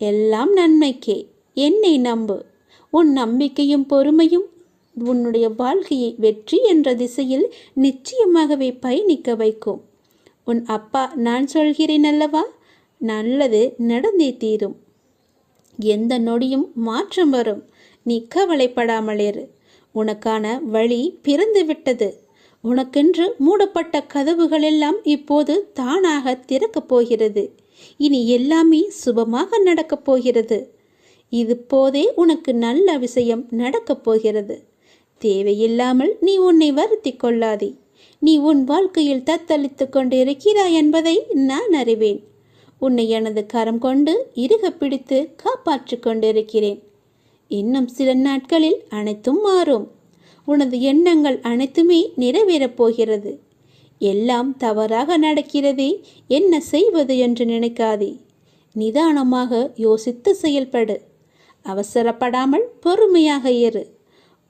எல்லாம் நன்மைக்கே. என்னை நம்பு. உன் நம்பிக்கையும் பொறுமையும் உன்னுடைய வாழ்க்கையை வெற்றி என்ற திசையில் நிச்சயமாகவே பயணிக்க வைக்கும். உன் அப்பா நான் சொல்கிறேன் அல்லவா? நல்லது நடந்தே தீரும். எந்த நொடியும் மாற்றம் வரும். நீ கவலைப்படாமல் உனக்கான வழி பிறந்து விட்டது உனக்கென்று மூடப்பட்ட கதவுகளெல்லாம் இப்போது தானாக திறக்கப் போகிறது. இனி எல்லாமே சுபமாக நடக்கப் போகிறது. இது போதே உனக்கு நல்ல விஷயம் நடக்கப் போகிறது. தேவையில்லாமல் நீ உன்னை வருத்தி கொள்ளாதே. நீ உன் வாழ்க்கையில் தத்தளித்து கொண்டு இருக்கிறாய் என்பதை நான் அறிவேன். உன்னை எனது கரம் கொண்டு இறுக பிடித்து காப்பாற்றிக் கொண்டிருக்கிறேன். இன்னும் சில நாட்களில் அனைத்தும் மாறும். உனது எண்ணங்கள் அனைத்துமே நிறைவேறப் போகிறது. எல்லாம் தவறாக நடக்கிறதே என்ன செய்வது என்று நினைக்காதே. நிதானமாக யோசித்து செயல்படு. அவசரப்படாமல் பொறுமையாக இரு.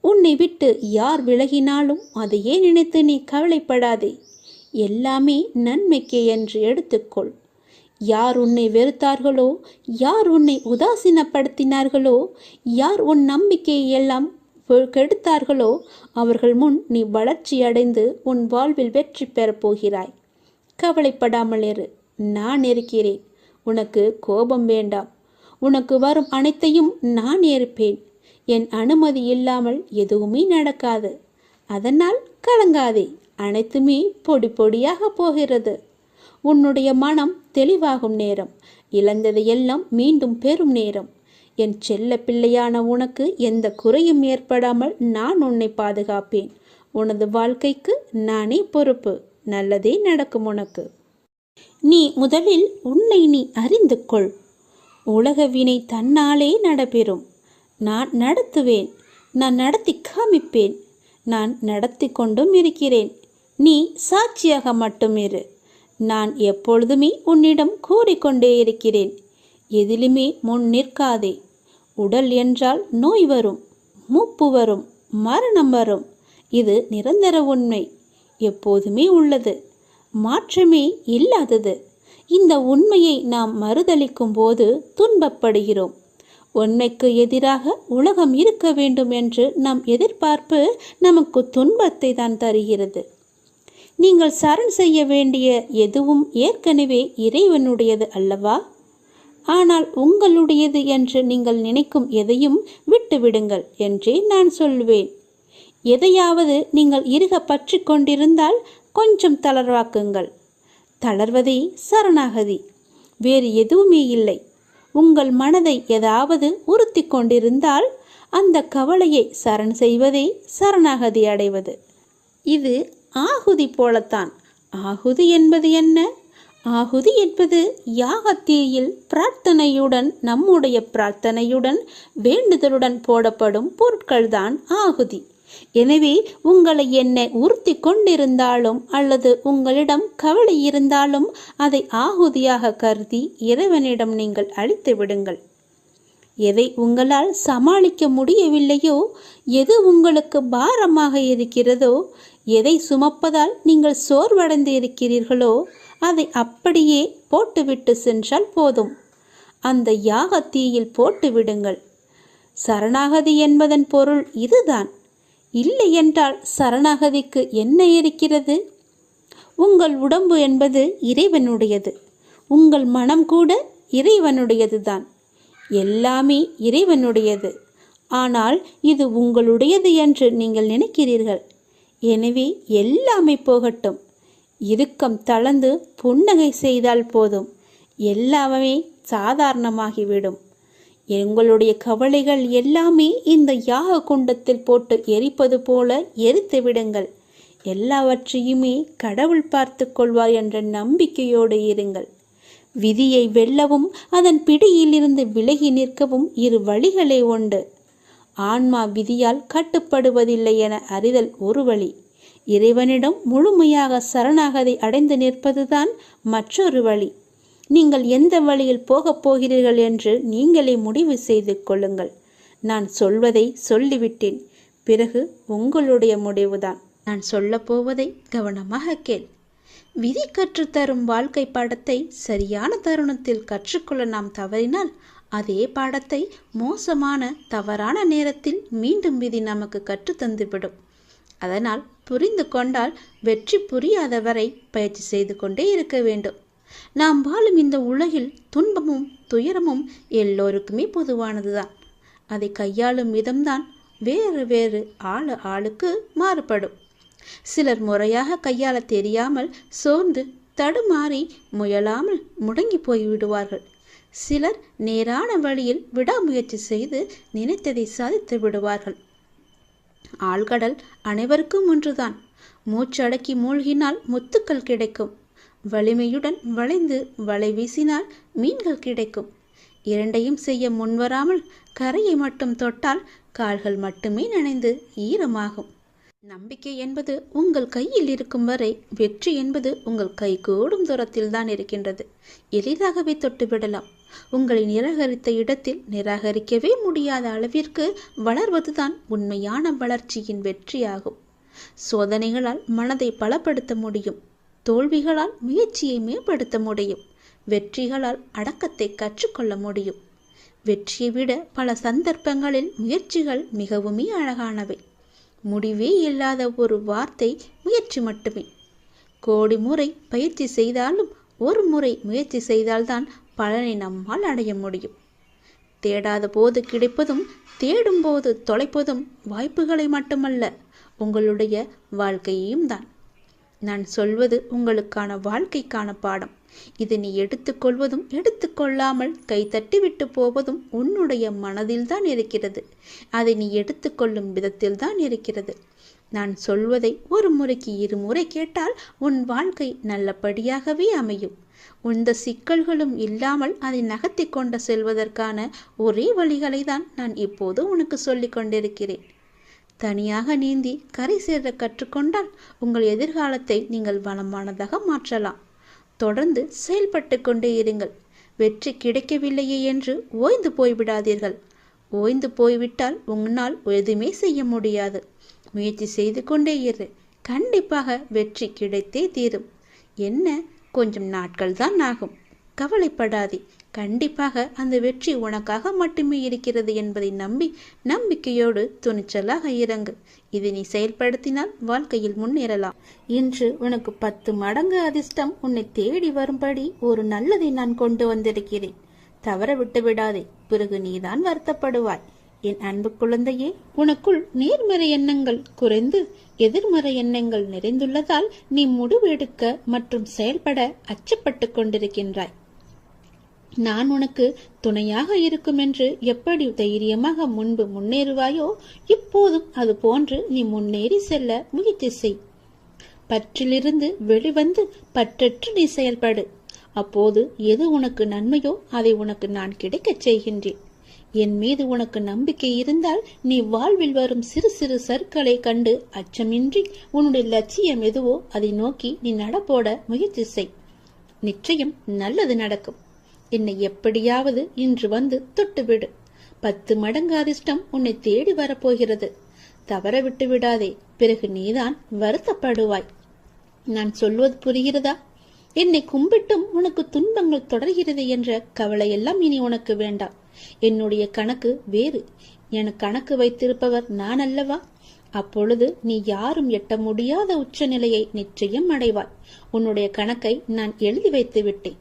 உன்னை விட்டு யார் விலகினாலும் அதையே நினைத்து நீ கவலைப்படாதே. எல்லாமே நன்மைக்கே என்று எடுத்துக்கொள். யார் உன்னை வெறுத்தார்களோ யார் உன்னை உதாசீனப்படுத்தினார்களோ யார் உன் நம்பிக்கையை எல்லாம் கெடுத்தார்களோ அவர்கள் முன் நீ வளர்ச்சி அடைந்து உன் வாழ்வில் வெற்றி பெறப் போகிறாய். கவலைப்படாமல் இரு நான் இருக்கிறேன். உனக்கு கோபம் வேண்டாம். உனக்கு வரும் அனைத்தையும் நான் ஏற்பேன் என் அனுமதி இல்லாமல் எதுவுமே நடக்காது. அதனால் கலங்காதே அனைத்துமே பொடி பொடியாக போகிறது. உன்னுடைய மனம் தெளிவாகும் நேரம். இழந்ததையெல்லாம் மீண்டும் பெறும் நேரம். என் செல்ல பிள்ளையான உனக்கு எந்த குறையும் ஏற்படாமல் நான் உன்னை பாதுகாப்பேன். உனது வாழ்க்கைக்கு நானே பொறுப்பு. நல்லதே நடக்கும் உனக்கு. நீ முதலில் உன்னை நீ அறிந்து கொள். உலக வினை தன்னாலே நடைபெறும். நான் நடத்துவேன். நான் நடத்தி காமிப்பேன். நான் நடத்தி கொண்டும் இருக்கிறேன். நீ சாட்சியாக மட்டும் இரு. நான் எப்பொழுதுமே உன்னிடம் கூறிக்கொண்டே இருக்கிறேன். எதிலுமே முன் நிற்காதே. உடல் என்றால் நோய் வரும் மூப்பு வரும் மரணம் வரும். இது நிரந்தர உண்மை. எப்போதுமே உள்ளது. மாற்றமே இல்லாதது. இந்த உண்மையை நாம் மறுதளிக்கும் போது துன்பப்படுகிறோம். உண்மைக்கு எதிராக உலகம் இருக்க வேண்டும் என்று நம் எதிர்பார்ப்பு நமக்கு துன்பத்தை தான் தருகிறது. நீங்கள் சரண் செய்ய வேண்டிய எதுவும் ஏற்கனவே இறைவனுடையது அல்லவா? ஆனால் உங்களுடையது என்று நீங்கள் நினைக்கும் எதையும் விட்டுவிடுங்கள் என்றே நான் சொல்வேன். எதையாவது நீங்கள் இருக பற்றி கொண்டிருந்தால் கொஞ்சம் தளர்வாக்குங்கள். தளர்வதே சரணாகதி. வேறு எதுவுமே இல்லை. உங்கள் மனதை ஏதாவது உறுத்தி கொண்டிருந்தால் அந்த கவலையை சரண் செய்வதே சரணாகதி அடைவது. இது ஆகுதி போலத்தான். ஆகுதி என்பது என்ன? ஆகுதி என்பது யாகத்தீயில் பிரார்த்தனையுடன் நம்முடைய பிரார்த்தனையுடன் வேண்டுதலுடன் போடப்படும் பொருட்கள்தான் ஆகுதி. எனவே உங்களை என்னை உறுத்தி கொண்டிருந்தாலும் அல்லது உங்களிடம் கவலை இருந்தாலும் அதை ஆகுதியாக கருதி இறைவனிடம் நீங்கள் அழித்து விடுங்கள். எதை உங்களால் சமாளிக்க முடியவில்லையோ எது உங்களுக்கு பாரமாக இருக்கிறதோ எதை சுமப்பதால் நீங்கள் சோர்வடைந்து இருக்கிறீர்களோ அதை அப்படியே போட்டுவிட்டு சென்றால் போதும். அந்த யாகத்தீயில் போட்டு விடுங்கள். சரணாகதி என்பதன் பொருள் இதுதான். இல்லை என்றால் சரணாகதிக்கு என்ன இருக்கிறது? உங்கள் உடம்பு என்பது இறைவனுடையது. உங்கள் மனம் கூட இறைவனுடையது தான் எல்லாமே இறைவனுடையது. ஆனால் இது உங்களுடையது என்று நீங்கள் நினைக்கிறீர்கள். எனவே எல்லாமே போகட்டும். இறுக்கம் தளர்ந்து புன்னகை செய்தால் போதும். எல்லாமே சாதாரணமாகிவிடும். எங்களுடைய கவலைகள் எல்லாமே இந்த யாக குண்டத்தில் போட்டு எரிப்பது போல எரித்து விடுங்கள். எல்லாவற்றையுமே கடவுள் பார்த்து கொள்வார் என்ற நம்பிக்கையோடு இருங்கள். விதியை வெல்லவும் அதன் பிடியிலிருந்து விலகி நிற்கவும் இரு வழிகளே உண்டு. ஆன்மா விதியால் கட்டுப்படுவதில்லை என அறிதல் ஒரு வழி. இறைவனிடம் முழுமையாக சரணாகதி அடைந்து நிற்பதுதான் மற்றொரு வழி. நீங்கள் எந்த வழியில் போகப் போகிறீர்கள் என்று நீங்களே முடிவு செய்து கொள்ளுங்கள். நான் சொல்வதை சொல்லிவிட்டேன். பிறகு உங்களுடைய முடிவுதான். நான் சொல்லப்போவதை கவனமாக கேள். விதி கற்றுத்தரும் வாழ்க்கை பாடத்தை சரியான தருணத்தில் கற்றுக்கொள்ள நாம் தவறினால் அதே பாடத்தை மோசமான தவறான நேரத்தில் மீண்டும் விதி நமக்கு கற்றுத்தந்துவிடும் அதனால் புரிந்து கொண்டால் வெற்றி புரியாத வரை பயிற்சி செய்து கொண்டே இருக்க வேண்டும். நாம் வாழும் இந்த உலகில் துன்பமும் துயரமும் எல்லோருக்குமே பொதுவானதுதான். அதை கையாளும் விதம்தான் வேறு வேறு ஆளு ஆளுக்கு மாறுபடும். சிலர் முறையாக கையாள தெரியாமல் சோர்ந்து தடுமாறி முயலாமல் முடங்கி போய் விடுவார்கள். சிலர் நேரான வழியில் விடாமுயற்சி செய்து நினைத்ததை சாதித்து விடுவார்கள். ஆழ்கடல் அனைவருக்கும் ஒன்றுதான். மூச்சடக்கி மூழ்கினால் முத்துக்கள் கிடைக்கும். வலிமையுடன் வளைந்து வலை வீசினால் மீன்கள் கிடைக்கும். இரண்டையும் செய்ய முன்வராமல் கரையை மட்டும் தொட்டால் கால்கள் மட்டுமே நனைந்து ஈரமாகும். நம்பிக்கை என்பது உங்கள் கையில் இருக்கும் வரை வெற்றி என்பது உங்கள் கை கூடும் தூரத்தில் தான் இருக்கின்றது. எளிதாகவே தொட்டுவிடலாம். உங்களை நிராகரித்த இடத்தில் நிராகரிக்கவே முடியாத அளவிற்கு வளர்வதுதான் உண்மையான வளர்ச்சியின் வெற்றியாகும். சோதனைகளால் மனதை பலப்படுத்த முடியும். தோல்விகளால் முயற்சியை மேம்படுத்த முடியும். வெற்றிகளால் அடக்கத்தை கற்றுக்கொள்ள முடியும். வெற்றியை விட பல சந்தர்ப்பங்களில் முயற்சிகள் மிகவுமே அழகானவை. முடிவே இல்லாத ஒரு வார்த்தை முயற்சி மட்டுமே. கோடி முறை பயிற்சி செய்தாலும் ஒரு முறை முயற்சி செய்தால்தான் பலனை நம்மால் அடைய முடியும். தேடாத போது கிடைப்பதும் தேடும் போது தொலைப்பதும் வாய்ப்புகளை மட்டுமல்ல உங்களுடைய வாழ்க்கையையும் தான். நான் சொல்வது உங்களுக்கான வாழ்க்கைக்கான பாடம். இதை நீ எடுத்துக்கொள்வதும் எடுத்துக்கொள்ளாமல் கைத்தட்டி விட்டு போவதும் உன்னுடைய மனதில்தான் இருக்கிறது. அதை நீ எடுத்துக்கொள்ளும் விதத்தில்தான் இருக்கிறது. நான் சொல்வதை ஒரு முறைக்கு இருமுறை கேட்டால் உன் வாழ்க்கை நல்லபடியாகவே அமையும். இந்த சிக்கல்களும் இல்லாமல் அதை நகர்த்தி கொண்டு செல்வதற்கான ஒரே வழிகளை தான் நான் இப்போது உனக்கு சொல்லிக் கொண்டிருக்கிறேன். தனியாக நீந்தி கரை சேர கற்றுக்கொண்டால் உங்கள் எதிர்காலத்தை நீங்கள் வளமானதாக மாற்றலாம். தொடர்ந்து செயல்பட்டு கொண்டே இருங்கள். வெற்றி கிடைக்கவில்லையே என்று ஓய்ந்து போய்விடாதீர்கள். ஓய்ந்து போய்விட்டால் உன்னால் எதுவுமே செய்ய முடியாது. முயற்சி செய்து கொண்டே இரு. கண்டிப்பாக வெற்றி கிடைத்தே தீரும். என்ன? கொஞ்சம் நாட்கள் தான் ஆகும். கவலைப்படாதே. கண்டிப்பாக அந்த வெற்றி உனக்காக மட்டுமே இருக்கிறது என்பதை நம்பி நம்பிக்கையோடு துணிச்சலாக இறங்கு. இதை நீ செயல்படுத்தினால் வாழ்க்கையில் முன்னேறலாம். இன்று உனக்கு பத்து மடங்கு அதிர்ஷ்டம் உன்னை தேடி வரும்படி ஒரு நல்லதை நான் கொண்டு வந்திருக்கிறேன். தவற விட்டு விடாதே. பிறகு நீதான் வருத்தப்படுவாய். என் அன்பு குழந்தையே உனக்குள் நேர்மறை எண்ணங்கள் குறைந்து எதிர்மறை எண்ணங்கள் நிறைந்துள்ளதால் நீ முடிவெடுக்க மற்றும் செயல்பட அச்சப்பட்டு கொண்டிருக்கின்றாய். நான் உனக்கு துணையாக இருக்கும் என்று எப்படி தைரியமாக முன்பு முன்னேறுவாயோ இப்போதும் அது போன்று நீ முன்னேறி செல்ல முயற்சி செய். பற்றிலிருந்து வெளிவந்து பற்றற்று நீ செயல்படு. அப்போது எது உனக்கு நன்மையோ அதை உனக்கு நான் கிடைக்கச் செய்கின்றேன். என் மீது உனக்கு நம்பிக்கை இருந்தால் நீ வாழ்வில் வரும் சிறு சிறு சற்களை கண்டு அச்சமின்றி உன்னுடைய லட்சியம் எதுவோ அதை நோக்கி நீ நடப்போட முயற்சி செய். நிச்சயம் நல்லது நடக்கும். என்னை எப்படியாவது இன்று வந்து தொட்டுவிடு. பத்து மடங்கு அதிர்ஷ்டம் உன்னை தேடி வரப்போகிறது. தவற விட்டு விடாதே. பிறகு நீதான் வருத்தப்படுவாய். நான் சொல்வது புரிகிறதா? என்னை கும்பிட்டும் உனக்கு துன்பங்கள் தொடர்கிறது என்ற கவலையெல்லாம் இனி உனக்கு வேண்டாம். என்னுடைய கணக்கு வேறு. என கணக்கு வைத்திருப்பவர் நான் அல்லவா? அப்பொழுது நீ யாரும் எட்ட முடியாத உச்சநிலையை நிச்சயம் அடைவாய். உன்னுடைய கணக்கை நான் எழுதி வைத்து விட்டேன்.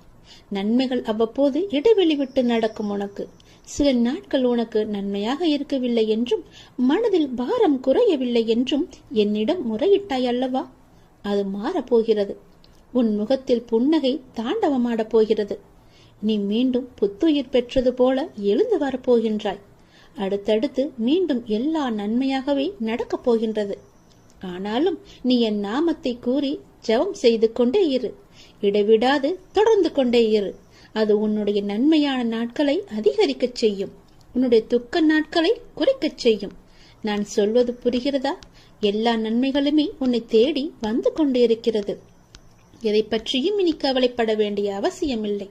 நன்மைகள் அவ்வப்போது இடைவெளி விட்டு நடக்கும் உனக்கு. சில நாட்கள் உனக்கு நன்மையாக இருக்கவில்லை என்றும் மனதில் பாரம் குறையவில்லை என்றும் என்னிடம் முறையிட்டாய் அல்லவா? அது மாறப்போகிறது. உன் முகத்தில் புன்னகை தாண்டவமாடப் போகிறது. நீ மீண்டும் புத்துயிர் பெற்றது போல எழுந்து வரப்போகின்றாய். அடுத்தடுத்து மீண்டும் எல்லா நன்மையாகவே நடக்கப் போகின்றது. ஆனாலும் நீ என் நாமத்தை கூறி ஜெபம் செய்து கொண்டே இரு. இடைவிடாது தொடர்ந்து கொண்டே இரு. அது உன்னுடைய நன்மையான நாட்களை அதிகரிக்கச் செய்யும். உன்னுடைய துக்க நாட்களை குறைக்கச் செய்யும். நான் சொல்வது புரிகிறதா? எல்லா நன்மைகளுமே உன்னை தேடி வந்து கொண்டு இருக்கிறது எதை பற்றியும் இனி கவலைப்பட வேண்டிய அவசியமில்லை.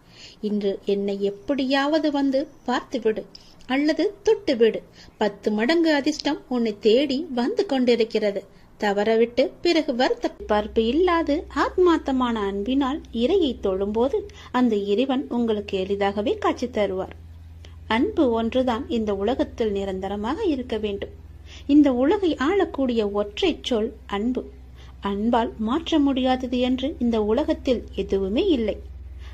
இன்று என்னை எப்படியாவது வந்து பார்த்துவிடு அல்லது தொட்டுவிடு பத்து மடங்கு அதிர்ஷ்டம் உன்னை தேடி வந்து கொண்டிருக்கிறது. தவறவிட்டு பிறகு வருத்த பார்ப்பு இல்லாது ஆத்மாத்தமான அன்பினால் இறையை தொழும்போது அந்த இறைவன் உங்களுக்கு எளிதாகவே காட்சி தருவார். அன்பு ஒன்றுதான் இந்த உலகத்தில் நிரந்தரமாக இருக்க வேண்டும். இந்த உலகை ஆளக்கூடிய ஒற்றை சொல் அன்பு. அன்பால் மாற்ற முடியாதது என்று இந்த உலகத்தில் எதுவுமே இல்லை.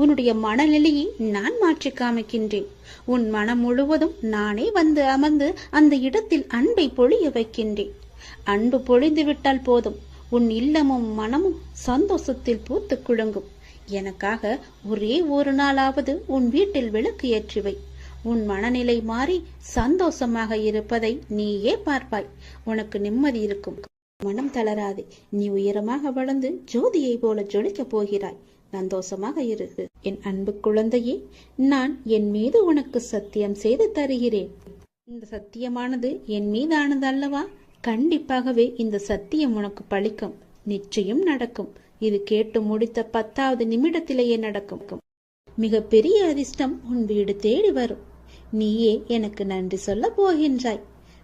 உன்னுடைய மனநிலையை நான் மாற்றி காமிக்கின்றேன். உன் மனம் முழுவதும் நானே வந்து அமர்ந்து அந்த இடத்தில் அன்பை பொழிய வைக்கின்றேன். அன்பு பொழிந்து விட்டால் போதும். உன் இல்லமும் மனமும் சந்தோஷத்தில் பூத்து குழுங்கும் எனக்காக ஒரே ஒரு நாளாவது உன் வீட்டில் விளக்கு ஏற்றிவை. உன் மனநிலை மாறி சந்தோஷமாக இருப்பதை நீயே பார்ப்பாய். உனக்கு நிம்மதி இருக்கும். மனம் தளராது. நீ உயரமாக வளர்ந்து ஜோதியை போல ஜொலிக்கப் போகிறாய். சந்தோஷமாக இரு. என் அன்பு குழந்தையே நான் என் மீது உனக்கு சத்தியம் செய்து தருகிறேன். இந்த சத்தியமானது என் மீதானது அல்லவா? கண்டிப்பாகவே இந்த சத்தியம் உனக்கு பழிக்கும். நிச்சயம் நடக்கும். இது கேட்டு முடித்த பத்தாவது நிமிடத்திலேயே நடக்கும். மிகப்பெரிய அதிர்ஷ்டம் உன் வீடு தேடி வரும். நீயே எனக்கு நன்றி சொல்ல போகின்றாய்.